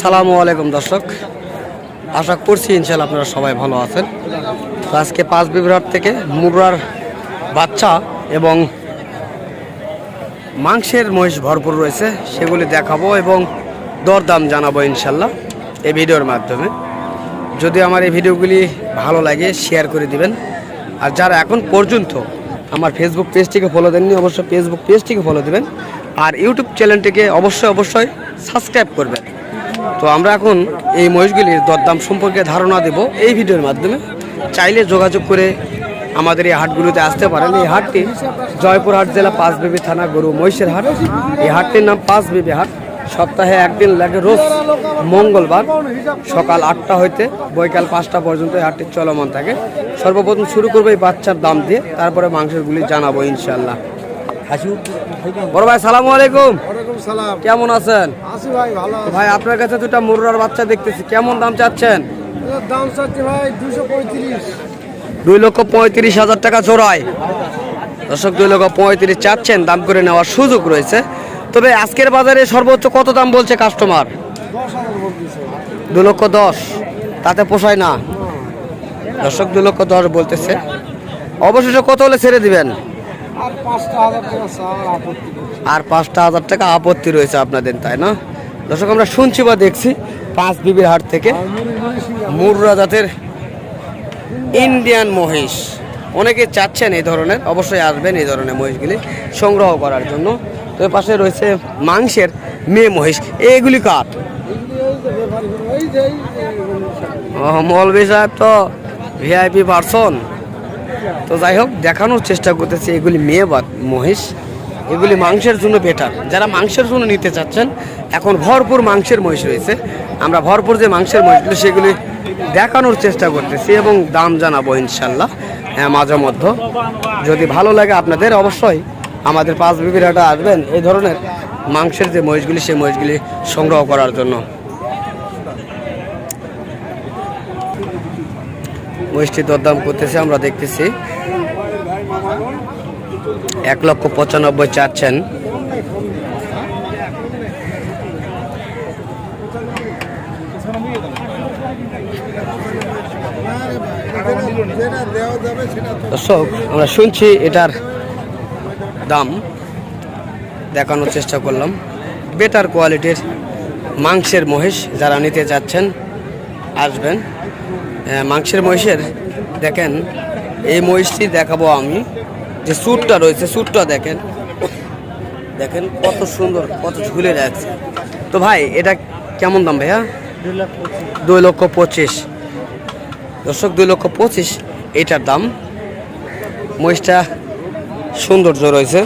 সালামু আলাইকুম দর্শক। আশা করছি ইনশাল্লাহ আপনারা সবাই ভালো আছেন। তো আজকে পাঁচ বিভ্রাট থেকে মুবরার বাচ্চা এবং মাংসের মহিষ ভরপুর রয়েছে, সেগুলি দেখাবো এবং দরদাম জানাব ইনশাল্লাহ এই ভিডিওর মাধ্যমে। যদি আমার এই ভিডিওগুলি ভালো লাগে শেয়ার করে দিবেন। আর যারা এখন পর্যন্ত আমার ফেসবুক পেজটিকে ফলো দেননি, অবশ্যই ফেসবুক পেজটিকে ফলো দেবেন। আর ইউটিউব চ্যানেলটিকে অবশ্যই অবশ্যই সাবস্ক্রাইব করবেন। তো আমরা এখন এই মহিষগুলির দরদাম সম্পর্কে ধারণা দেব। এই ভিডিওর মাধ্যমে চাইলে যোগাযোগ করে আমাদের এই হাটগুলোতে আসতে পারেন। এই হাটটি জয়পুরহাট জেলা পাঁচবিবি থানা, গরু মহিষের হাট। এই হাটটির নাম পাঁচবিবি হাট। সপ্তাহে একদিন লাগে রোজ মঙ্গলবার সকাল আটটা হইতে বৈকাল পাঁচটা পর্যন্ত এই হাটটি চলমান থাকে। সর্বপ্রথম শুরু করব এই বাচ্চার দাম দিয়ে, তারপরে মাংসেরগুলি জানাব ইনশাল্লাহ বড় ভাই সালামু আলাইকুম। সালাম। কেমন আছেন? আসি ভাই ভালো ভাই আপনার কাছে দুটা মুররার বাচ্চা দেখতেছি। কেমন দাম চাচ্ছেন? দাম চাচ্ছি ভাই দুশো পঁয়ত্রিশ। দুই লক্ষ পঁয়ত্রিশ হাজার টাকা জোড়ায়। দর্শক দুই লক্ষ পঁয়ত্রিশ চাচ্ছেন দাম করে নেওয়ার সুযোগ রয়েছে। তবে আজকের বাজারে সর্বোচ্চ কত দাম বলছে কাস্টমার? দু লক্ষ দশ। তাতে পোষায় না। দর্শক দু লক্ষ দশ বলতেছে। অবশেষে কত হলে ছেড়ে দিবেন? আর পাঁচটা হাজার টাকা আপত্তি আর পাঁচটা হাজার টাকা আপত্তি রয়েছে আপনাদের তাই না? দর্শক আমরা শুনছি বা দেখছি পাঁচ বিবির হাট থেকে মুররা জাতের ইন্ডিয়ান মহিষ। অনেকে চাচ্ছেন এই ধরনের অবশ্যই আসবেন এই ধরনের মহিষগুলি সংগ্রহ করার জন্য। তো এর পাশে রয়েছে মাংসের মেয়ে মহিষ। এইগুলি কাঠ মৌলভী সাহেব তো ভিআইপি পারসন তো যাই হোক, দেখানোর চেষ্টা করতেছি, এগুলি মেয়ে বা মহিষ। এগুলি মাংসের জন্য বেটার যারা মাংসের জন্য নিতে চাচ্ছেন, এখন ভরপুর মাংসের মহিষ রয়েছে। আমরা ভরপুর যে মাংসের মহিষগুলি, সেগুলি দেখানোর চেষ্টা করতেছি এবং দাম জানাব ইনশাল্লাহ হ্যাঁ মাঝে মধ্য। যদি ভালো লাগে আপনাদের, অবশ্যই আমাদের পাঁচ বিবিরাটা আসবেন। এই ধরনের মাংসের যে মহিষগুলি, সেই মহিষগুলি সংগ্রহ করার জন্য। মহিষটি দরদাম করতেছে, আমরা দেখতেছি। এক লক্ষ পঁচানব্বই চাচ্ছেন। দর্শক, আমরা শুনছি এটার দাম। দেখানোর চেষ্টা করলাম। বেটার কোয়ালিটির মাংসের মহিষ যারা নিতে চাচ্ছেন, আসবেন। মাংসের মহিষের দেখেন এই মহিষটি দেখাবো আমি। যে স্যুটটা রয়েছে স্যুটটা দেখেন। দেখেন কত সুন্দর কত ঝুলে রাখছে তো ভাই এটা কেমন দাম ভাইয়া? দুই লক্ষ পঁচিশ। দর্শক দুই লক্ষ পঁচিশ এইটার দাম। মহিষটা সৌন্দর্য রয়েছে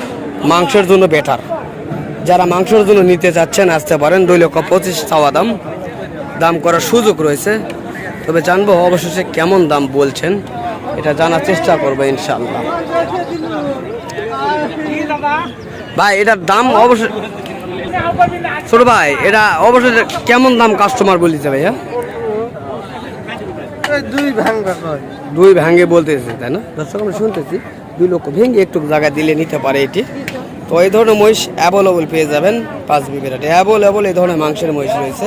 মাংসের জন্য বেটার যারা মাংসের জন্য নিতে চাচ্ছেন আসতে পারেন। দুই লক্ষ পঁচিশ চাওয়া দাম। দাম করার সুযোগ রয়েছে। তবে জানব অবশেষে কেমন দাম বলছেন এটা জানার চেষ্টা করব ইনশাল্লাহ ভাই এটার দাম অবশ্যই ছোট ভাই এটা অবশ্যই কেমন দাম কাস্টমার বলিছে ভাইয়া? দুই কয়। দুই ভেঙে বলতেছে তাই না? দর্শক আমরা শুনতেছি দুই লক্ষ ভেঙে একটু জায়গা দিলে নিতে পারে এটি। তো এই ধরনের মহিষ অ্যাভেলেবল পেয়ে যাবেন পাঁচ বিঘাটে অ্যাভেলেবল এই ধরনের মাংসের মহিষ রয়েছে।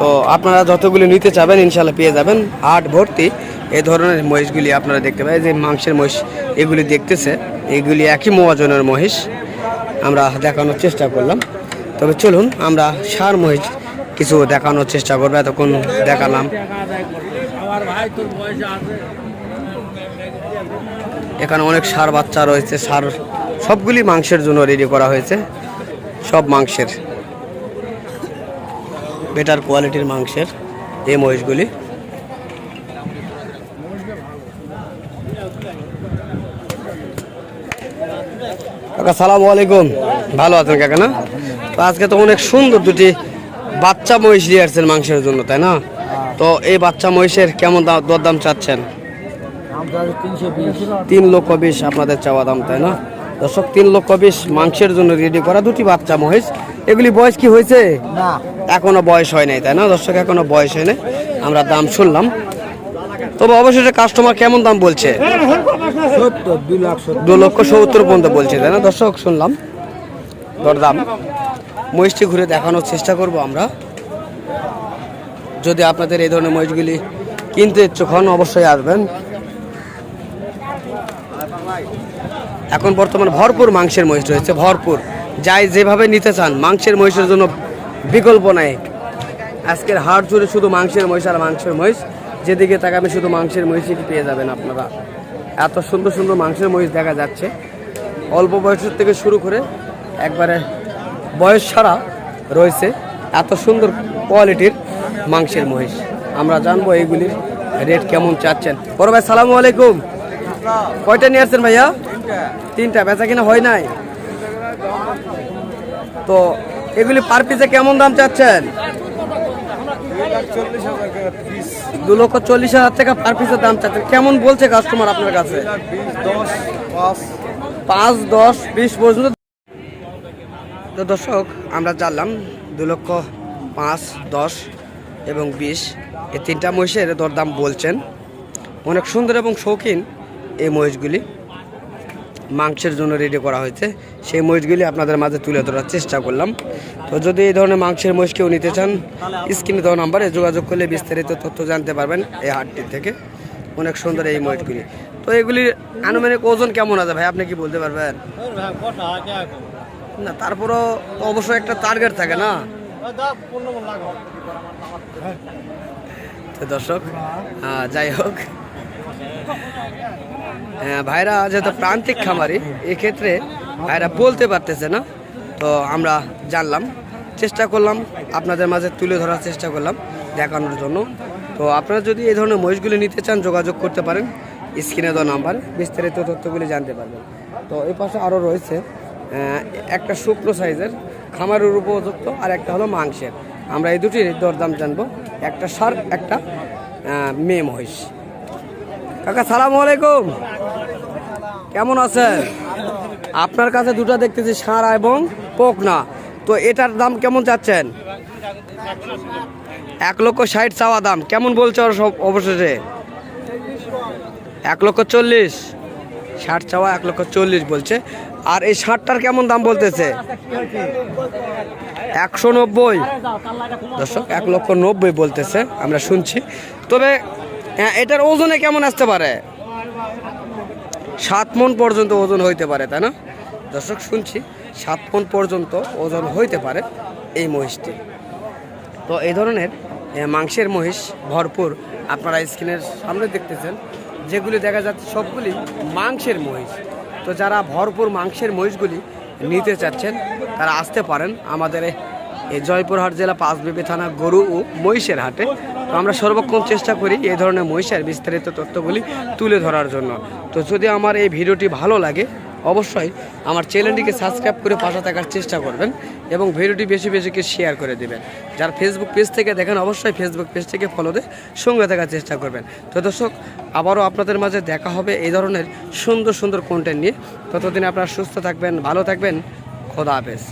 তো আপনারা যতগুলি নিতে চাবেন ইনশাল্লাহ পেয়ে যাবেন। হাট ভর্তি এই ধরনের মহিষগুলি আপনারা দেখতে পাই যে মাংসের মহিষ এগুলি দেখতেছে, এগুলি একই মহাজনের মহিষ। আমরা দেখানোর চেষ্টা করলাম। তবে চলুন আমরা সার মহিষ কিছু দেখানোর চেষ্টা করব। এতক্ষণ দেখালাম। এখানে অনেক সার বাচ্চা রয়েছে। সার সবগুলি মাংসের জন্য রেডি করা হয়েছে। সব মাংসের। বেটার কোয়ালিটির মাংসের এই মহিষগুলি। কাকা সালামু আলাইকুম। ভালো আছেন কাকা না? তো আজকে তো অনেক সুন্দর দুটি বাচ্চা মহিষ নিয়ে আসছেন মাংসের জন্য তাই না? তো এই বাচ্চা মহিষের কেমন দাম- দরদাম চাচ্ছেন? তিন লক্ষ বিশ আপনাদের চাওয়া দাম তাই না? দর্শক তিন লক্ষ বিশ মাংসের জন্য রেডি করা দুটি বাচ্চা মহিষ এগুলি বয়স কি হয়েছে? না। এখনও বয়স হয় নাই তাই না দর্শক? এখনও বয়স হয় নাই। আমরা দাম শুনলাম। তবে অবশেষে কাস্টমার কেমন দাম বলছে? দু লক্ষ সত্তর পর্যন্ত বলছে তাই না দর্শক? শুনলাম। দরদাম। মহিষটি ঘুরে দেখানোর চেষ্টা করব আমরা। যদি আপনাদের এই ধরনের মহিষগুলি কিনতে ইচ্ছুক হন অবশ্যই আসবেন। এখন বর্তমান ভরপুর মাংসের মহিষ রয়েছে, ভরপুর। যাই যেভাবে নিতে চান, মাংসের মহিষের জন্য বিকল্প নাই। আজকের হাট জুড়ে শুধু মাংসের মহিষ আর মাংসের মহিষ। যেদিকে তাকাবে শুধু মাংসের মহিষই পেয়ে যাবেন আপনারা। এত সুন্দর সুন্দর মাংসের মহিষ দেখা যাচ্ছে। অল্প বয়সের থেকে শুরু করে একবারে বয়স ছাড়া রয়েছে। এত সুন্দর কোয়ালিটির মাংসের মহিষ। আমরা জানব এইগুলির রেট কেমন চাচ্ছেন। বড় ভাই, সালামু আলাইকুম। কয়টা নিয়ে আসছেন ভাইয়া? তিনটা। বেচা কিনা হয় নাই। তো এগুলি পার পিসে কেমন দাম চাচ্ছেন? দু লক্ষ চল্লিশ হাজার টাকা পার পিসের দাম চাচ্ছেন। কেমন বলছে কাস্টমার আপনার কাছে? পাঁচ, দশ, বিশ পর্যন্ত। তো দর্শক, আমরা জানলাম দু লক্ষ পাঁচ, দশ এবং বিশ। এই তিনটা মহিষের দরদাম বলছেন। অনেক সুন্দর এবং শৌখিন এই মহিষগুলি। মাংসের জন্য রেডি করা হয়েছে। সেই মহিষগুলি আপনাদের মাঝে তুলে ধরার চেষ্টা করলাম। তো যদি এই ধরনের মাংসের মহিষ কেউ নিতে চান, স্ক্রিনে দেওয়া নাম্বারে যোগাযোগ করলে বিস্তারিত তথ্য জানতে পারবেন এই হাটটি থেকে। অনেক সুন্দর এই মহিষগুলি তো এগুলির আনুমানিক ওজন কেমন আছে ভাই? আপনি কি বলতে পারবেন? না, তারপরও অবশ্যই একটা টার্গেট থাকে না? তো দর্শক যাই হোক। ভাইরা যেহেতু প্রান্তিক খামারি, এক্ষেত্রে ভাইরা বলতে পারতেছে না। তো আমরা জানলাম, চেষ্টা করলাম, আপনাদের মাঝে তুলে ধরার চেষ্টা করলাম দেখানোর জন্য। তো আপনারা যদি এই ধরনের মহিষগুলি নিতে চান, যোগাযোগ করতে পারেন। স্ক্রিনে দেওয়া নাম্বার, বিস্তারিত তথ্যগুলি জানতে পারবেন। তো এই পাশে আরও রয়েছে একটা শুকনো সাইজের, খামারের উপযুক্ত, আর একটা হলো মাংসের। আমরা এই দুটির দরদাম জানব। একটা সার, একটা মেয়ে মহিষ। কাকা, সালামু আলাইকুম। কেমন আছেন? আপনার কাছে দুটো দেখতেছি সারা এবং পোকনা তো এটার দাম কেমন চাচ্ছেন? এক লক্ষ ষাট চাওয়া দাম। কেমন বলছে সব অবশেষে? এক লক্ষ চল্লিশ। ষাট চাওয়া, এক লক্ষ চল্লিশ বলছে। আর এই ষাটটার কেমন দাম বলতেছে? একশো নব্বই। দর্শক, এক লক্ষ নব্বই বলতেছে, আমরা শুনছি। তবে এটার ওজনে কেমন আসতে পারে? সাত মন পর্যন্ত ওজন হইতে পারে, তাই না? দর্শক, শুনছি, সাত মন পর্যন্ত ওজন হইতে পারে এই মহিষটি। তো এই ধরনের মাংসের মহিষ ভরপুর আপনারা স্ক্রিনের সামনে দেখতেছেন, যেগুলি দেখা যাচ্ছে সবগুলি মাংসের মহিষ। তো যারা ভরপুর মাংসের মহিষগুলি নিতে চাচ্ছেন, তারা আসতে পারেন আমাদের এই জয়পুরহাট জেলা পাঁচবিবি থানা গরু ও মহিষের হাটে। তো আমরা সর্বক্ষণ চেষ্টা করি এই ধরনের মহিষের বিস্তারিত তথ্যগুলি তুলে ধরার জন্য। তো যদি আমার এই ভিডিওটি ভালো লাগে, অবশ্যই আমার চ্যানেলটিকে সাবস্ক্রাইব করে পাশে থাকার চেষ্টা করবেন এবং ভিডিওটি বেশি বেশি করে শেয়ার করে দেবেন। যার ফেসবুক পেজ থেকে দেখেন, অবশ্যই ফেসবুক পেজ থেকে ফলো দিয়ে সঙ্গে থাকার চেষ্টা করবেন। তো দর্শক, আবারও আপনাদের মাঝে দেখা হবে এই ধরনের সুন্দর সুন্দর কন্টেন্ট নিয়ে। ততদিন আপনারা সুস্থ থাকবেন, ভালো থাকবেন। খোদা হাফেজ।